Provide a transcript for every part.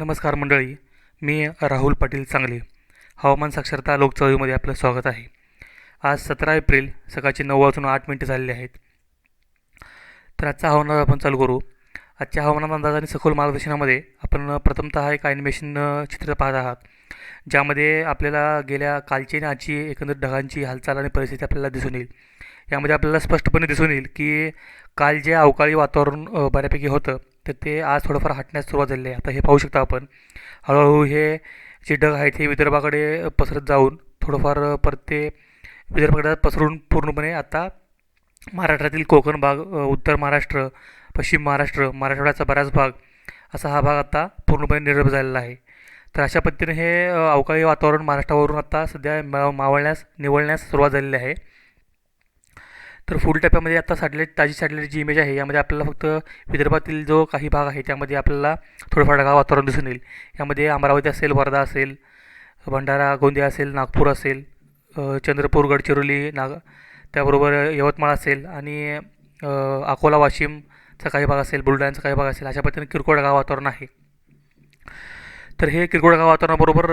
नमस्कार मंडळी मी राहुल पाटील सांगली हवामान साक्षरता लोकचळवळीमध्ये आपलं स्वागत आहे. आज सतरा एप्रिल सकाळचे नऊ वाजून आठ मिनटं झालेली आहेत. तर आजचा हवामान आपण चालू करू. आजच्या हवामान अंदाज आणि सखोल मार्गदर्शनामध्ये आपण प्रथमतः एक ॲनिमेशन चित्र पाहत आहात. ज्यामध्ये आपल्याला गेल्या कालची आणि आजची एकंदर ढगांची हालचाल आणि परिस्थिती आपल्याला दिसून येईल. यामध्ये आपल्याला स्पष्टपणे दिसून येईल की काल जे अवकाळी वातावरण बऱ्यापैकी होतं तर ते आज थोडंफार हटण्यास सुरुवात झाली आहे. आता हे पाहू शकता आपण. हळूहळू हे जे ढग आहेत हे विदर्भाकडे पसरत जाऊन थोडंफार परत ते विदर्भाकडे पसरून पूर्णपणे आता महाराष्ट्रातील कोकण भाग उत्तर महाराष्ट्र पश्चिम महाराष्ट्र मराठवाड्याचा बराच भाग असा हा भाग आता पूर्णपणे निर्भर झालेला आहे. तर अशा पद्धतीने हे अवकाळी वातावरण महाराष्ट्रावरून आता सध्या मावळण्यास निवळण्यास सुरुवात झालेली आहे. तर फुल टप्प्यामध्ये आता सॅटेलाईट ताजी सॅटेलाईट जी इमेज आहे यामध्ये आपल्याला फक्त विदर्भातील जो काही भाग आहे त्यामध्ये आपल्याला थोडंफार ढगाळ वातावरण दिसून येईल. यामध्ये अमरावती असेल वर्धा असेल भंडारा गोंदिया असेल नागपूर असेल चंद्रपूर गडचिरोली नाग त्याबरोबर यवतमाळ असेल आणि अकोला वाशिमचा काही भाग असेल बुलढाण्याचा काही भाग असेल अशा पद्धतीने किरकोळ ढगाळ वातावरण आहे. तर हे किरकोळ वातावरणाबरोबर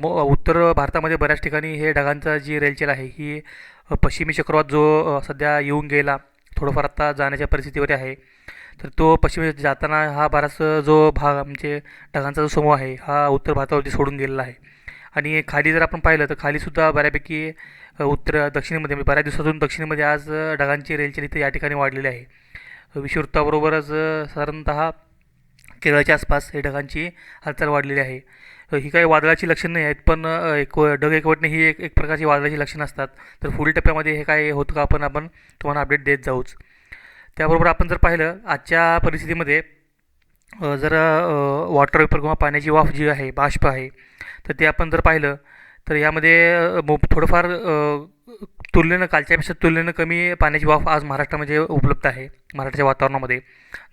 मो उत्तर भारतामध्ये बऱ्याच ठिकाणी हे ढगांचा जी रेलचेल आहे ही पश्चिमी चक्रवात जो सध्या येऊन गेला थोडंफार आत्ता जाण्याच्या परिस्थितीवर आहे. तर तो पश्चिमी जाताना हा बराच जो भाग म्हणजे ढगांचा जो समूह आहे हा उत्तर भारतावरती सोडून गेलेला आहे. आणि खाली जर आपण पाहिलं तर खालीसुद्धा बऱ्यापैकी उत्तर दक्षिणेमध्ये म्हणजे बऱ्याच दिवसातून दक्षिणेमध्ये आज ढगांची रेलचेल इथे या ठिकाणी वाढलेली आहे. विषुवृत्ताबरोबरच साधारणतः केरळच्या आसपास हे ढगांची हालचाल वाढलेली आहे. ही काही वादळाची लक्षणं नाही आहेत पण एक व- ढग एकवटणे ही एक एक प्रकारची वादळाची लक्षणं असतात. तर पुढील टप्प्यामध्ये हे काय होतं का आपण आपण तुम्हाला अपडेट देत जाऊच. त्याबरोबर आपण जर पाहिलं आजच्या परिस्थितीमध्ये जर वॉटर वेपर किंवा पाण्याची वाफ जी आहे बाष्प आहे तर ते आपण जर पाहिलं तर यामध्ये मो- थोडंफार तुलनेनं कालच्यापेक्षा तुलनेनं कमी पाण्याची वाफ आज महाराष्ट्रामध्ये उपलब्ध आहे महाराष्ट्राच्या वातावरणामध्ये.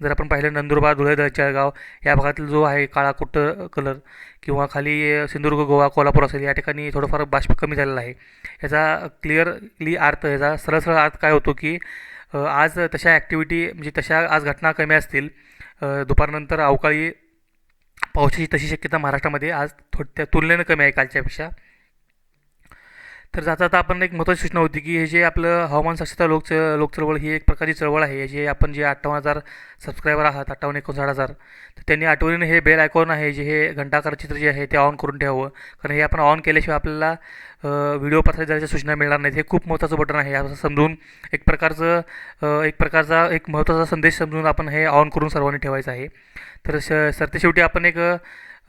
जर आपण पाहिलं नंदुरबार धुळे जळगाव या भागातील जो आहे काळा कुट्ट कलर किंवा खाली सिंधुदुर्ग गोवा कोल्हापूर असेल या ठिकाणी थोडंफार बाष्प कमी झालेला आहे. याचा क्लिअरली अर्थ याचा सरळ सरळ अर्थ काय होतो की आज तशा ॲक्टिव्हिटी म्हणजे तशा आज घटना कमी असतील. दुपारनंतर अवकाळी पावसाची तशी शक्यता महाराष्ट्रामध्ये आज थोड त्या तुलनेनं कमी आहे कालच्यापेक्षा. तर जाता जाता आपण एक महत्त्वाची सूचना होती की हे जे आपलं हवामान साक्षरता लोक लोक चळवळ ही एक प्रकारची चळवळ आहे. जे आपण जे अठ्ठावन्न हजार सबस्क्रायबर आहात अठ्ठावन्न एकोणसाठ हजार तर त्यांनी आठवणीने हे बेल आयकॉन आहे जे हे घंटाकार चित्र जे आहे ते ऑन करून ठेवावं. कारण हे आपण ऑन केल्याशिवाय आपल्याला व्हिडिओ प्रसारित झाल्याच्या सूचना मिळणार नाहीत. हे खूप महत्त्वाचं बटन आहे. असं समजून एक प्रकारचं एक प्रकारचा एक महत्त्वाचा संदेश समजून आपण हे ऑन करून सर्वांनी ठेवायचं आहे. तर श सरतेशेवटी आपण एक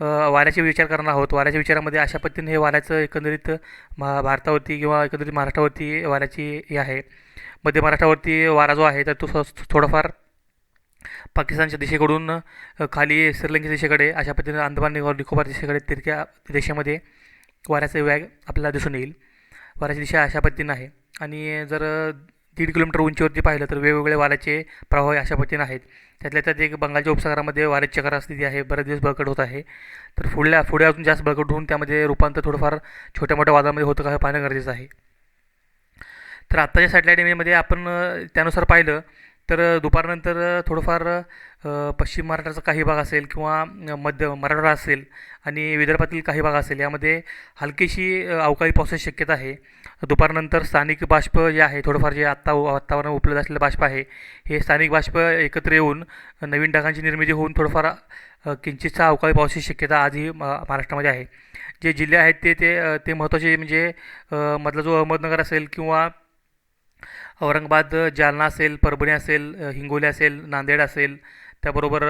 वाऱ्याचे विचार करणार आहोत. वाऱ्याच्या विचारामध्ये अशा पद्धतीने हे वाऱ्याचं एकंदरीत मा भारतावरती किंवा एकंदरीत महाराष्ट्रावरती वाऱ्याची हे आहे. मध्य महाराष्ट्रावरती वारा जो आहे तर तो थोडाफार पाकिस्तानच्या दिशेकडून खाली श्रीलंकेच्या दिशेकडे अशा पद्धतीने अंदमान निकोबार निकोबार दिशेकडे तिरक्या देशामध्ये वाऱ्याचा व्याग आपल्याला दिसून येईल. वाऱ्याची दिशा अशा पद्धतीनं आहे. आणि जर दीड किलोमीटर उंचीवरती पाहिलं तर वेगवेगळ्या वाऱ्याचे प्रवाह अशा पद्धतीने आहेत. त्यातल्या त्यात एक बंगालच्या उपसागरामध्ये वाऱ्याची चक्र स्थिती आहे बरेच दिवस बळकट होत आहे. तर पुढल्या पुढे अजून जास्त बळकट होऊन त्यामध्ये रूपांतर थोडंफार छोट्या मोठ्या वादामध्ये होतं का हे पाहणं गरजेचं आहे. तर आत्ताच्या सॅटेलाईट इमेजमध्ये आपण त्यानुसार पाहिलं तर दुपारनंतर थोडंफार पश्चिम महाराष्ट्राचा काही भाग असेल किंवा मध्य मराठवाडा असेल आणि विदर्भातील काही भाग असेल यामध्ये हलकीशी अवकाळी पावसाची शक्यता आहे. दुपारनंतर स्थानिक बाष्प जे आहे थोडंफार जे आत्ता वातावरण उपलब्ध असलेलं बाष्प आहे हे स्थानिक बाष्प एकत्र येऊन नवीन ढगांची निर्मिती होऊन थोडंफार किंचितचा अवकाळी पावसाची शक्यता आजही म- महाराष्ट्रामध्ये आहे. जे जिल्हे आहेत ते ते ते महत्त्वाचे म्हणजे मधला जो अहमदनगर असेल किंवा औरंगाबाद जालना असेल परभणी असेल हिंगोली असेल नांदेड असेल त्याबरोबर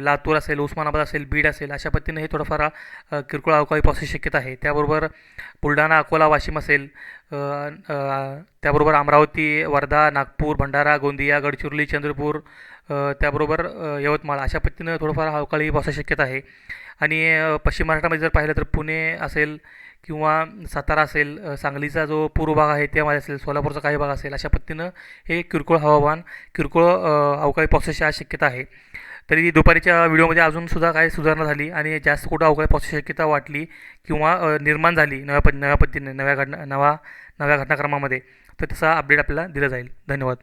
लातूर असेल उस्मानाबाद असेल बीड असेल अशा पद्धतीने हे थोडंफार किरकोळ अवकाळी पावसाची शक्यता आहे. त्याबरोबर बुलढाणा अकोला वाशिम असेल त्याबरोबर अमरावती वर्धा नागपूर भंडारा गोंदिया गडचिरोली चंद्रपूर त्याबरोबर यवतमाळ अशा पद्धतीनं थोडंफार अवकाळी पावसाची शक्यता आहे. आणि पश्चिम महाराष्ट्रामध्ये जर पाहिलं तर पुणे असेल किंवा सातारा असेल सांगलीचा जो पूर्व भाग आहे त्यामध्ये असेल सोलापूरचा काही भाग असेल अशा पद्धतीनं हे किरकोळ हवामान किरकोळ अवकाळी पावसाची आज शक्यता आहे. तरी दुपारीच्या व्हिडिओमध्ये अजूनसुद्धा काही सुधारणा झाली आणि जास्त कुठं अवकाळी पावसाची शक्यता वाटली किंवा निर्माण झाली नव्या पद्ध नव्या पद्धतीने नव्या घटना नवा नव्या घटनाक्रमामध्ये तर तसा अपडेट आपल्याला दिला जाईल. धन्यवाद.